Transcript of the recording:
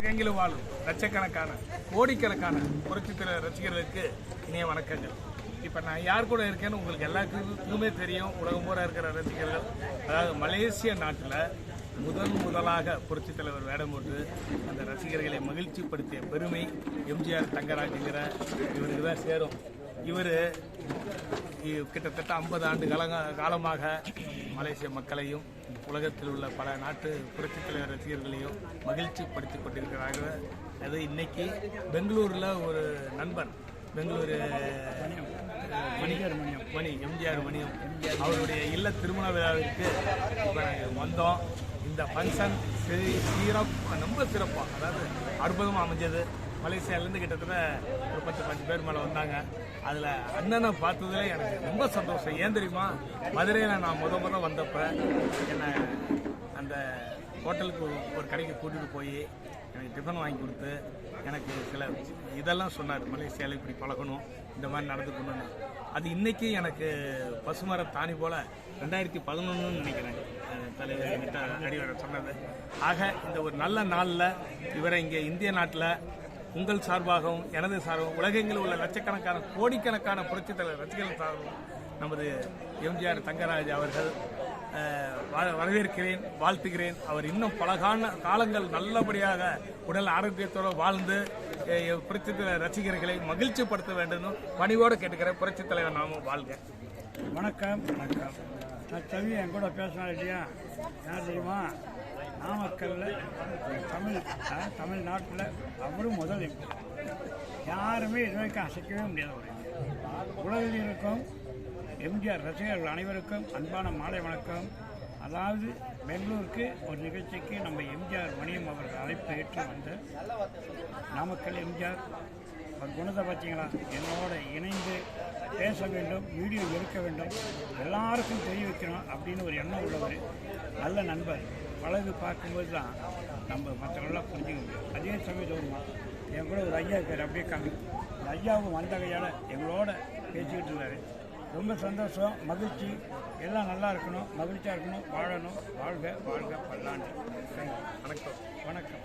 உலகெங்கிலும் வாழும். லட்சக்கணக்கான கோடிக்கணக்கான புரட்சித்திர ரசிகர்களுக்கு இனிய வணக்கங்கள். இப்போ நான் யார் கூட இருக்கேன்னு உங்களுக்கு எல்லாத்துக்குமே தெரியும். உலகம் பூரா இருக்கிற ரசிகர்கள். அதாவது மலேசிய நாட்டில் முதன் முதலாக புரட்சித் தலைவர் வேடம் போட்டு அந்த ரசிகர்களை மகிழ்ச்சிப்படுத்திய பெருமை எம்ஜிஆர் தங்கராஜுங்கிற இவருக்கு தான் சேரும். இவர் கிட்டத்தட்ட ஐம்பது ஆண்டு காலங்க காலமாக மலேசிய மக்களையும் உலகத்தில் உள்ள பல நாட்டு புரட்சித் தலைவர் ரசிகர்களையும் மகிழ்ச்சிப்படுத்தி கொண்டிருக்கிறார்கள்? அது இன்னைக்கு பெங்களூரில் ஒரு நண்பர் பெங்களூரு மணிகர் மணியம் மணி எம்ஜிஆர் மணியம். அவருடைய இல்ல திருமண விழாவிற்கு இப்போ நாங்கள் வந்தோம். இந்த ஃபங்க்ஷன் சிறப்பு ரொம்ப சிறப்பாக அதாவது அற்புதமாக அமைஞ்சது. மலேசியாவிலேருந்து கிட்டத்தட்ட ஒரு பத்து பத்து பேர் மேலே வந்தாங்க. அதில் அண்ணனை பார்த்ததுல எனக்கு ரொம்ப சந்தோஷம். ஏன் தெரியுமா? மதுரையில் நான் முத முத வந்தப்போ என்னை அந்த ஹோட்டலுக்கு ஒரு கடைக்கு கூட்டிகிட்டு போய் எனக்கு டிஃபன் வாங்கி கொடுத்து எனக்கு சில இதெல்லாம் சொன்னார். மலேசியாவில் இப்படி பழகணும் இந்த மாதிரி நடந்துக்கணும்னு. அது இன்னைக்கு எனக்கு பசுமர தாணி போல் ரெண்டாயிரத்தி பதினொன்றுன்னு நினைக்கிறேன். தலைவர் என்கிட்ட அடிவர சொன்னது. ஆக இந்த ஒரு நல்ல நாளில் இவரை இங்கே இந்திய நாட்டில் உங்கள் சார்பாகவும் எனது சார்பாகவும் உலகெங்கில் உள்ள லட்சக்கணக்கான கோடிக்கணக்கான புரட்சித் தலைவர் ரசிகர்கள் சார்பாகவும் நமது எம்ஜிஆர் தங்கராஜ் அவர்கள் வரவேற்கிறேன் வாழ்த்துகிறேன். அவர் இன்னும் பல கால காலங்கள் நல்லபடியாக உடல் ஆரோக்கியத்தோடு வாழ்ந்து புரட்சித் தலைவர் ரசிகர்களை மகிழ்ச்சிப்படுத்த வேண்டும் பணிவோடு கேட்டுக்கிறேன். புரட்சித் தலைவர் நாமும் வாழ்க. வணக்கம். வணக்கம் நான் தம்பி என் கூட பேசினா இல்லையா? யார் தெரியுமா? நாமக்கல்ல தமிழ் தமிழ்நாட்டில் அவரும் முதல் எம்பி. யாருமே இது வரைக்கும் அசைக்கவே முடியாத ஒரு உலகில் இருக்கும் எம்ஜிஆர் ரசிகர்கள் அனைவருக்கும் அன்பான மாலை வணக்கம். அதாவது பெங்களூருக்கு ஒரு நிகழ்ச்சிக்கு நம்ம எம்ஜிஆர் மணியம் அவர்கள் அழைப்பு ஏற்று வந்த நாமக்கல் எம்ஜிஆர். அவர் குணத்தை பார்த்தீங்களா? என்னோட இணைந்து பேச வேண்டும் வீடியோ எடுக்க வேண்டும். எல்லாருக்கும் தெரிய வைக்கணும் அப்படின்னு ஒரு எண்ணம் உள்ளவர். நல்ல நண்பர். பழகு பார்க்கும்போது தான் நம்ம மற்றவங்களெல்லாம் புரிஞ்சுக்க முடியும் அதே சமயத்தில் ஒரு என் கூட ஒரு ஐயா இருக்கார் அப்படியே காமி இந்த ஐயாவும் வந்த கையால் எங்களோட பேசிக்கிட்டு இருந்தார். ரொம்ப சந்தோஷம் மகிழ்ச்சி. எல்லாம் நல்லா இருக்கணும் மகிழ்ச்சியாக இருக்கணும். வாழணும். வாழ்க வாழ்க பல்லாண்டு. வணக்கம். வணக்கம்.